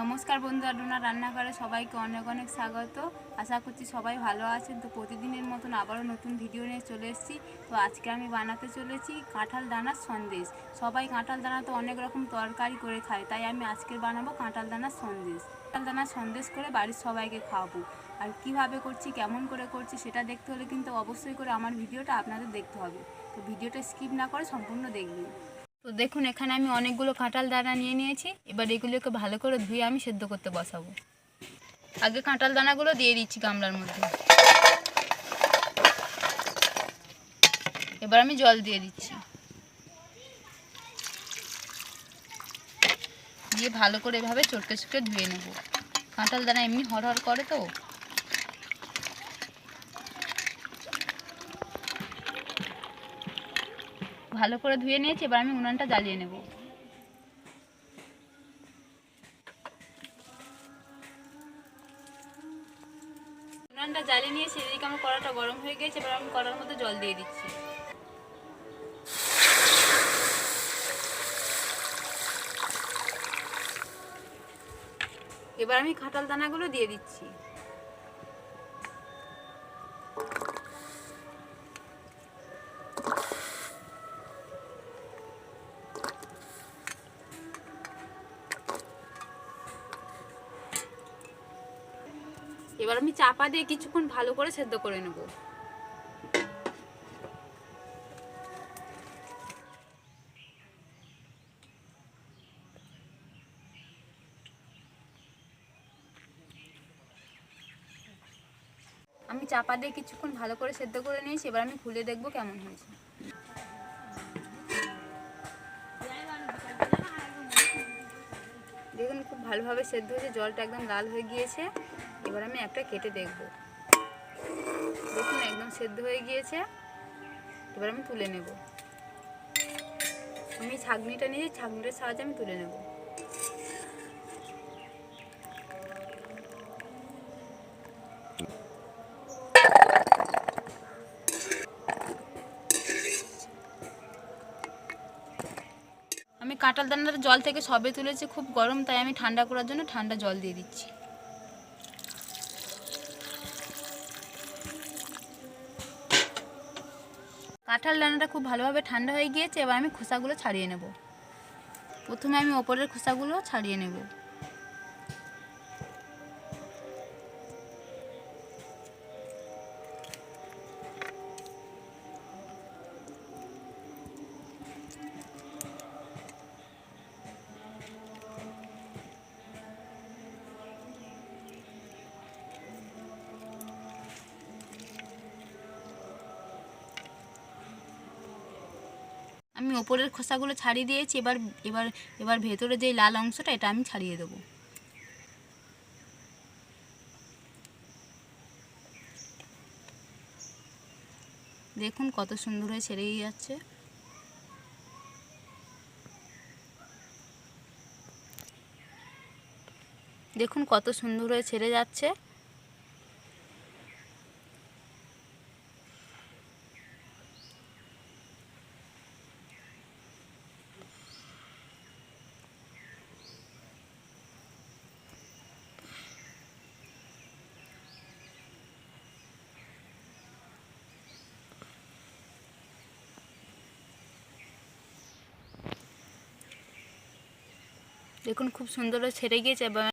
নমস্কার বন্ধুরা ডোনা রান্নাঘরে সবাইকে অনেক অনেক স্বাগত। আশা করছি সবাই ভালো আছেন। তো প্রতিদিনের মতন আবারও নতুন ভিডিও নিয়ে চলে এসেছি। তো আজকে আমি বানাতে চলেছি কাঁঠাল দানার সন্দেশ। সবাই কাঁঠাল দানা তো অনেক রকম তরকারি করে খায়, তাই আমি আজকে বানাবো কাঁঠাল দানার সন্দেশ। কাঁঠাল দানার সন্দেশ করে বাড়ির সবাইকে খাওয়াবো। আর কীভাবে করছি, কেমন করে করছি সেটা দেখতে হলে কিন্তু অবশ্যই করে আমার ভিডিওটা আপনাদের দেখতে হবে। তো ভিডিওটা স্কিপ না করে সম্পূর্ণ দেখবেন। তো দেখুন, এখানে আমি অনেকগুলো কাঁঠাল দানা নিয়ে নিয়েছি। এবার এগুলোকে ভালো করে ধুয়ে আমি সেদ্ধ করতে বসাবো। আগে কাঁঠাল দানাগুলো দিয়ে দিচ্ছি গামলার মধ্যে। এবার আমি জল দিয়ে দিচ্ছি। দিয়ে ভালো করে এভাবে চটকে চটকে ধুয়ে নেব। কাঁঠাল দানা এমনি হরহর করে তো? ভালো করে ধুয়ে নিয়েছি, এবার আমি উনানটা জ্বালিয়ে নেব। উনানটা জ্বালিয়ে নিয়েছি এদিকে আমার কড়াটা গরম হয়ে গেছে, এবার আমি কড়ার মধ্যে জল দিয়ে দিচ্ছি। এবার আমি খাটাল দানাগুলো দিয়ে দিচ্ছি। চাপা দিয়ে কিছুক্ষণ ভালো করে সেদ্ধ করে নেব। আমি চাপা দিয়ে কিছুক্ষণ ভালো করে সেদ্ধ করে নিয়েছি, এবার আমি খুলে দেখব কেমন হয়েছে। দেখুন, খুব ভালোভাবে সেদ্ধ হয়েছে, জলটা একদম লাল হয়ে গিয়েছে। এবার আমি একটা কেটে দেখব। দেখুন, একদম সেদ্ধ হয়ে গিয়েছে। এবার আমি তুলে নেব। আমি ছাগনিটা নিয়ে ছাগনিটার সাহায্যে আমি তুলে নেব। আমি কাঁঠাল দানার জল থেকে সবে তুলেছি, খুব গরম, তাই আমি ঠান্ডা করার জন্য ঠান্ডা জল দিয়ে দিচ্ছি। কাঁঠাল দানাটা খুব ভালোভাবে ঠান্ডা হয়ে গিয়েছে, এবার আমি খোসাগুলো ছাড়িয়ে নেব। প্রথমে আমি ওপরের খোসাগুলো ছাড়িয়ে নেব। আমি ওপরের খোসাগুলো ছাড়িয়ে দিয়েছি, এবার এবার এবার ভেতরে যে লাল অংশটা, এটা আমি ছাড়িয়ে দেবো। দেখুন কত সুন্দর হয়ে ছেড়ে যাচ্ছে। দেখুন কত সুন্দর হয়ে ছেড়ে যাচ্ছে। দেখুন খুব সুন্দর ছেড়ে গিয়েছে এবার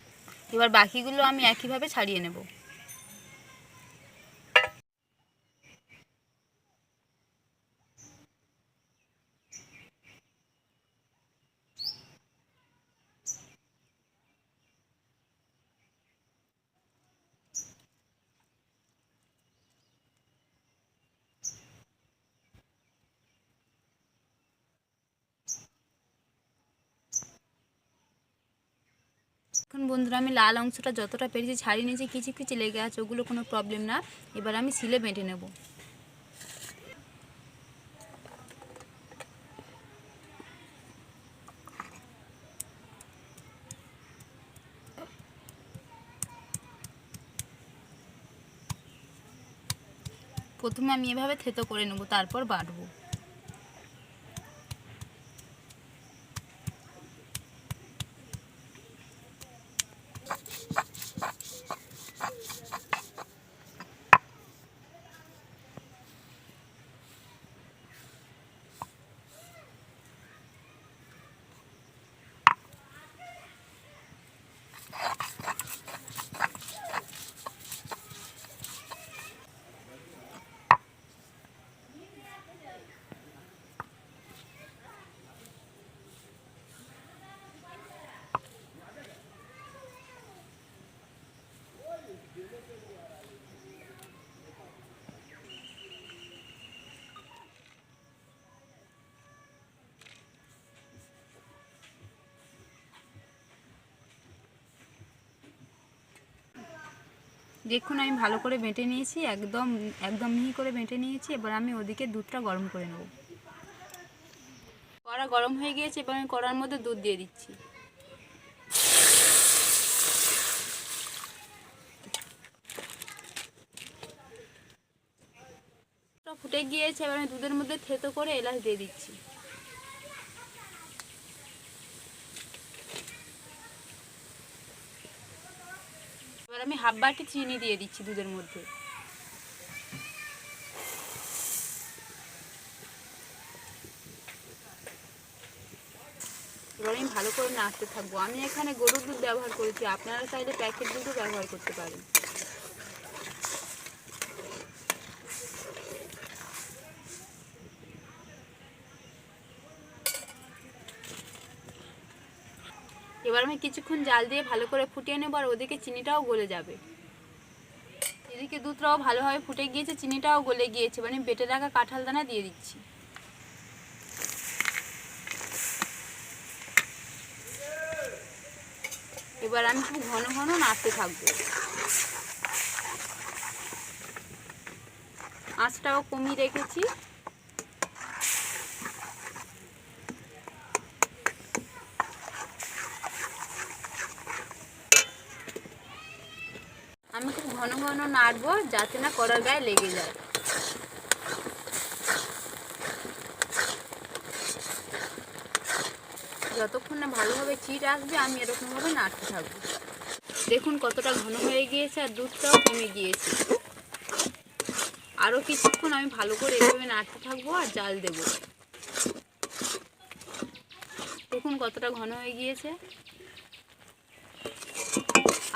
এবার বাকিগুলো আমি একইভাবে ছাড়িয়ে নেব। বন্ধুরা, আমি লাল অংশটা যতটা পেরেছি ছাড়িয়ে নিয়েছি কিছু কিছু লেগে আছে, ওগুলো কোনো প্রবলেম না। এবার আমি সিলে বেটে নেব। প্রথমে আমি এভাবে থেতো করে নেব, তারপর বাটবো। দেখুন, আমি ভালো করে বেঁটে নিয়েছি, একদম একদম মিহি করে বেঁটে নিয়েছি, এবার আমি ওদিকে দুধটা গরম করে নেব। কড়া গরম হয়ে গিয়েছে, এবার আমি কড়ার মধ্যে দুধ দিয়ে দিচ্ছি। ফুটে গিয়েছে, এবার আমি দুধের মধ্যে থেতো করে এলাচ দিয়ে দিচ্ছি। হাফ বাটি চিনি দিয়ে দিচ্ছি দুধের মধ্যে। এবার আমি ভালো করে নাচতে থাকব। আমি এখানে গরুর দুধ ব্যবহার করেছি, আপনারা চাইলে প্যাকেট দুধও ব্যবহার করতে পারেন। এবার আমি কিছুক্ষণ জাল দিয়ে ভালো করে ফুটিয়ে নেব, আর ওদিকে চিনিটাও গলে যাবে। এদিকে দুধটাও ভালোভাবে ফুটে গিয়েছে, চিনিটাও গলে গিয়েছে। মানে বেটে রাখা কাঁঠাল দানা দিয়ে দিচ্ছি। এবার আমি খুব ঘন ঘন নাড়তে থাকব। আঁচটাও কমিয়ে রেখেছি আমি খুব ঘন নাড়বো যাতে না কড়ার গায়ে লেগে যায়। যতক্ষণ না ভালোভাবে চিট আসবে, আমি এরকমভাবে নাড়তে থাকব। দেখুন কতটা ঘন হয়ে গিয়েছে আর দুধটাও কমে গিয়েছে। আরও কিছুক্ষণ আমি ভালো করে এভাবে নাড়তে থাকব আর জাল দেবো। দেখুন কতটা ঘন হয়ে গিয়েছে।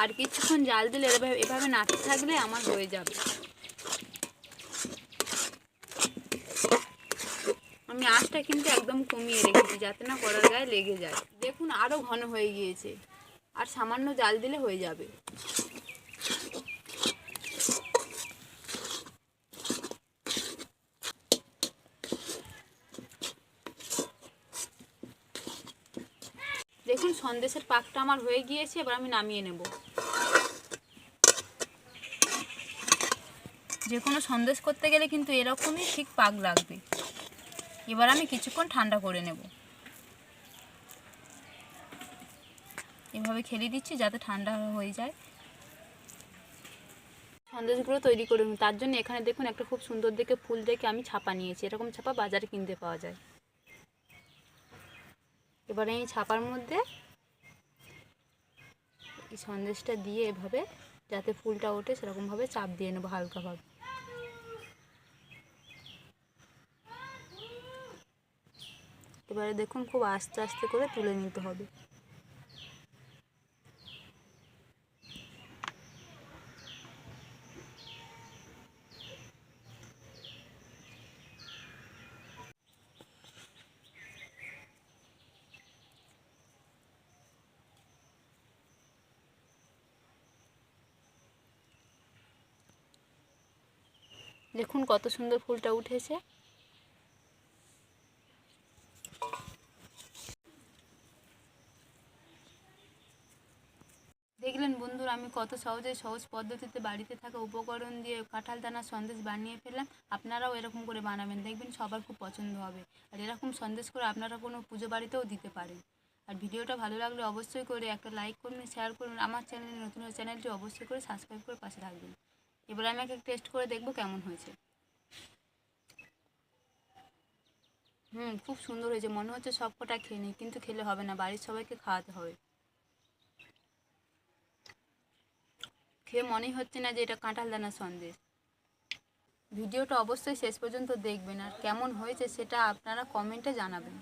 আর কিছুক্ষণ জাল দিলে এভাবে এভাবে থাকলে আমার হয়ে যাবে। আমি আঁচটা কিন্তু একদম কমিয়ে রেখেছি যাতে না কড়ার গায়ে লেগে যায়। দেখুন আরও ঘন হয়ে গিয়েছে। আর সামান্য জাল দিলে হয়ে যাবে। দেখুন, সন্দেশের পাকটা আমার হয়ে গিয়েছে, এবার আমি নামিয়ে নেব। যে কোনো সন্দেশ করতে গেলে কিন্তু এরকমই ঠিক পাক লাগবে। এবার আমি কিছুক্ষণ ঠান্ডা করে নেব। এভাবে খেলে দিচ্ছি যাতে ঠান্ডা হয়ে যায়। সন্দেশগুলো তৈরি করে তার জন্য এখানে দেখুন একটা খুব সুন্দর দেখে ফুল দেখে আমি ছাপা নিয়েছি। এরকম ছাপা বাজারে কিনতে পাওয়া যায়। এবারে এই ছাপার মধ্যে এই সন্দেশটা দিয়ে এভাবে যাতে ফুলটা ওঠে সেরকমভাবে চাপ দিয়ে নেব হালকাভাবে। এবারে দেখুন খুব আস্তে আস্তে করে তুলে নিতে হবে। দেখুন কত সুন্দর ফুলটা উঠেছে দেখলেন বন্ধুরা আমি কত সহজে সহজ পদ্ধতিতে বাড়িতে থাকা উপকরণ দিয়ে কাঁঠাল দানা সন্দেশ বানিয়ে ফেললাম, আপনারাও এরকম করে বানাবেন, দেখবেন সবার খুব পছন্দ হবে। আর এরকম সন্দেশ করে আপনারা কোনো পুজো বাড়িতেও দিতে পারেন। আর ভিডিওটা ভালো লাগলে অবশ্যই করে একটা লাইক করুন শেয়ার করুন, আমার চ্যানেলে নতুন চ্যানেলটি অবশ্যই করে সাবস্ক্রাইব করে পাশে থাকবেন। এবার আমি একটা টেস্ট করে দেখব কেমন হয়েছে। হুম, খুব সুন্দর হয়েছে, মনে হচ্ছে সব কটা খেয়ে নিই, কিন্তু খেলে হবে না, বাড়ির সবাইকে খাওয়াতে হবে। খেয়ে মনেই হচ্ছে না যে এটা কাঁঠাল দানা সন্দেশ। ভিডিওটা অবশ্যই শেষ পর্যন্ত দেখবেন আর কেমন হয়েছে সেটা আপনারা কমেন্টে জানাবেন।